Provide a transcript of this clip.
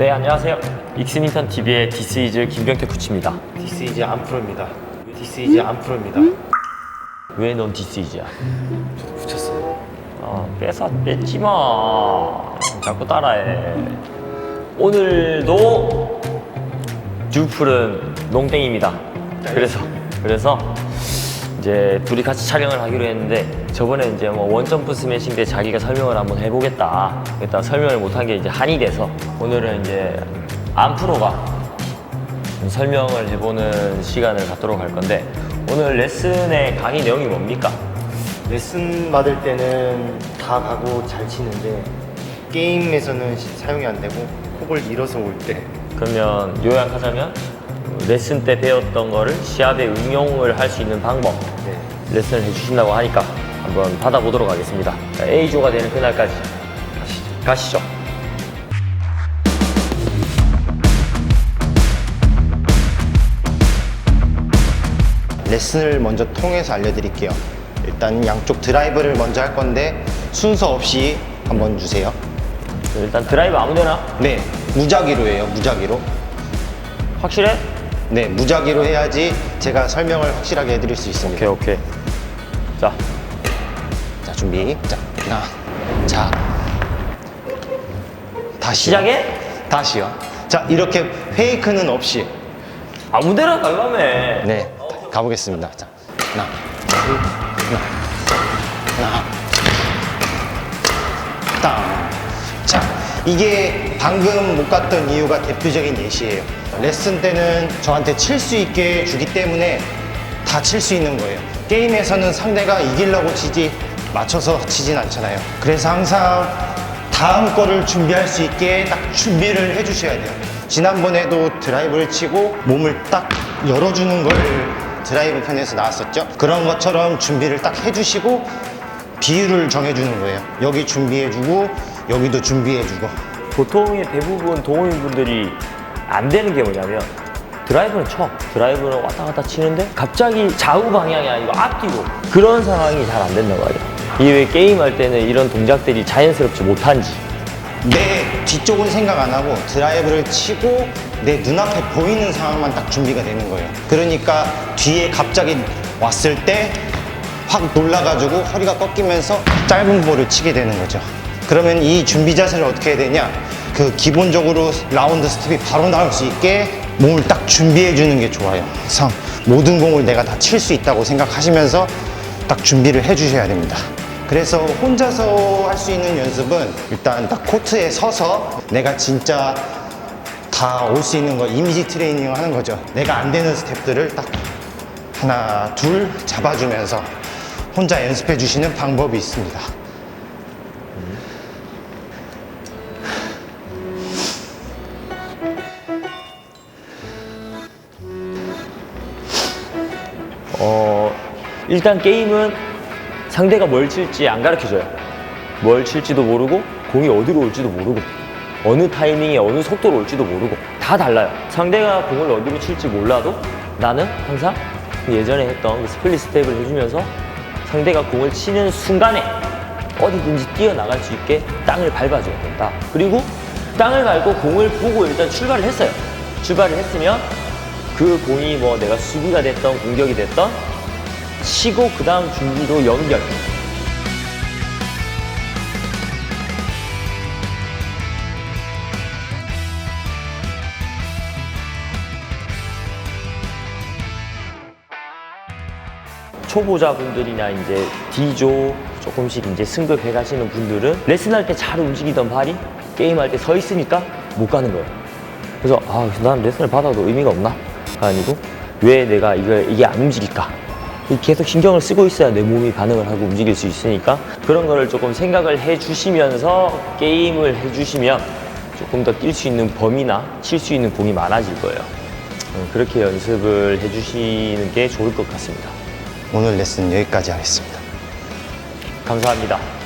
네 안녕하세요 익스민턴 TV의 디스이즈 김병태 코치입니다 디스 이즈 안프로입니다. 디스 이즈 안프로입니다. 왜 넌 디스이즈야? 붙였어요. 아 뺏어 뺏지 마 자꾸 따라해 오늘도 듀플은 농땡입니다 그래서 그래서 이제 둘이 같이 촬영을 하기로 했는데 저번에 이제 뭐 원점프 스매싱 때 자기가 설명을 한번 해보겠다 그랬다 설명을 못한 게 이제 한이 돼서 오늘은 이제 안프로가 설명을 해보는 시간을 갖도록 할 건데 오늘 레슨의 강의 내용이 뭡니까? 레슨 받을 때는 다 가고 잘 치는데 게임에서는 시- 사용이 안 되고 콕을 밀어서 올 때 그러면 요약하자면 레슨 때 배웠던 거를 시합에 응용을 할 수 있는 방법 네. 레슨을 해주신다고 하니까 한번 받아보도록 하겠습니다. 자, A조가 되는 그날까지 가시죠. 가시죠. 레슨을 먼저 통해서 알려드릴게요. 일단 양쪽 드라이브를 먼저 할 건데 순서 없이 한번 주세요. 일단 드라이브 아무데나 네, 무작위로 해요. 무작위로. 확실해? 네, 무작위로 해야지 제가 설명을 확실하게 해드릴 수 있습니다. 오케이 오케이. 자 자, 준비. 자, 하나, 자, 다시. 시작해? 다시요. 자, 이렇게 페이크는 없이. 아무데나 갈라매. 네, 가보겠습니다. 자, 하나, 둘, 하나, 하나, 땅. 자, 이게 방금 못 갔던 이유가 대표적인 예시예요. 레슨 때는 저한테 칠 수 있게 주기 때문에 다 칠 수 있는 거예요. 게임에서는 상대가 이기려고 치지 맞춰서 치진 않잖아요. 그래서 항상 다음 거를 준비할 수 있게 딱 준비를 해주셔야 돼요. 지난번에도 드라이브를 치고 몸을 딱 열어주는 걸 드라이브 편에서 나왔었죠. 그런 것처럼 준비를 딱 해주시고 비율을 정해주는 거예요. 여기 준비해주고 여기도 준비해주고 보통의 대부분 동호인분들이 안 되는 게 뭐냐면 드라이브는 쳐 드라이브는 왔다 갔다 치는데 갑자기 좌우 방향이 아니고 앞뒤로 그런 상황이 잘 안 된단 말이야 왜 게임할 때는 이런 동작들이 자연스럽지 못한지 내 뒤쪽은 생각 안 하고 드라이브를 치고 내 눈앞에 보이는 상황만 딱 준비가 되는 거예요. 그러니까 뒤에 갑자기 왔을 때 확 놀라가지고 허리가 꺾이면서 짧은 볼을 치게 되는 거죠. 그러면 이 준비 자세를 어떻게 해야 되냐? 그 기본적으로 라운드 스텝이 바로 나올 수 있게 몸을 딱 준비해 주는 게 좋아요. 그래서 모든 공을 내가 다 칠 수 있다고 생각하시면서 딱 준비를 해 주셔야 됩니다. 그래서 혼자서 할 수 있는 연습은 일단 딱 코트에 서서 내가 진짜 다 올 수 있는 거 이미지 트레이닝을 하는 거죠. 내가 안 되는 스텝들을 딱 하나, 둘 잡아주면서 혼자 연습해 주시는 방법이 있습니다. 어 일단 게임은 상대가 뭘 칠지 안 가르쳐줘요. 뭘 칠지도 모르고 공이 어디로 올지도 모르고 어느 타이밍에 어느 속도로 올지도 모르고 다 달라요. 상대가 공을 어디로 칠지 몰라도 나는 항상 그 예전에 했던 그 스플릿 스텝을 해주면서 상대가 공을 치는 순간에 어디든지 뛰어나갈 수 있게 땅을 밟아줘야 된다. 그리고 땅을 밟고 공을 보고 일단 출발을 했어요. 출발을 했으면 그 공이 뭐 내가 수비가 됐던 공격이 됐던 치고 그 다음 준비로 연결 초보자분들이나 이제 D조 조금씩 이제 승급해 가시는 분들은 레슨할 때 잘 움직이던 발이 게임할 때 서 있으니까 못 가는 거예요. 그래서 아, 난 레슨을 받아도 의미가 없나? 아니고 왜 내가 이걸 이게 안 움직일까? 계속 신경을 쓰고 있어야 내 몸이 반응을 하고 움직일 수 있으니까 그런 거를 조금 생각을 해 주시면서 게임을 해 주시면 조금 더 뛸 수 있는 범위나 칠 수 있는 공이 많아질 거예요. 어, 그렇게 연습을 해 주시는 게 좋을 것 같습니다. 오늘 레슨 여기까지 하겠습니다. 감사합니다.